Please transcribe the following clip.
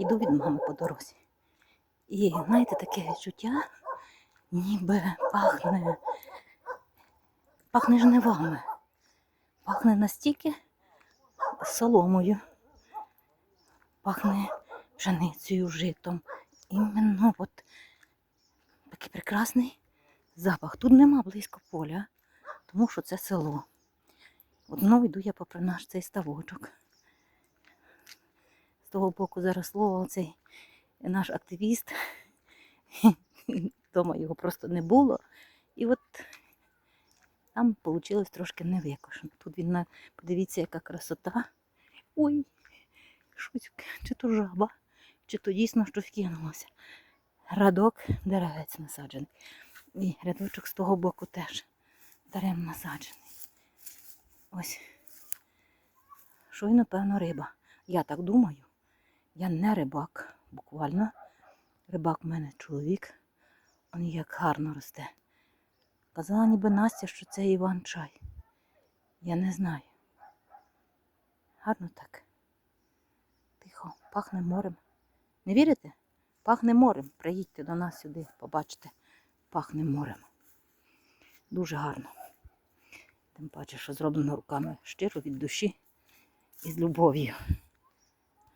Йду від мами по дорозі. І знаєте, таке відчуття, ніби пахне, пахне жнивами. Пахне настільки соломою, пахне пшеницею, житом. Іменно от такий прекрасний запах. Тут нема близько поля, тому що це село. Знову йду я попри наш цей ставочок. Того боку заросло цей наш активіст. Дома його просто не було. І от там вийшло трошки невикошено. Тут він, на- подивіться, яка красота. Ой, щось, чи то жаба, чи то дійсно щось кинулося. Радок деревець насаджений. І рядочок з того боку теж дарем насаджений. Ось. Щойно, певно, риба. Я так думаю. Я не рибак, буквально. Рибак в мене чоловік. Он як гарно росте. Казала ніби Настя, що це Іван чай. Я не знаю. Гарно так. Тихо, пахне морем. Не вірите? Пахне морем. Приїдьте до нас сюди, побачите. Пахне морем. Дуже гарно. Тим паче, що зроблено руками щиро від душі і з любов'ю.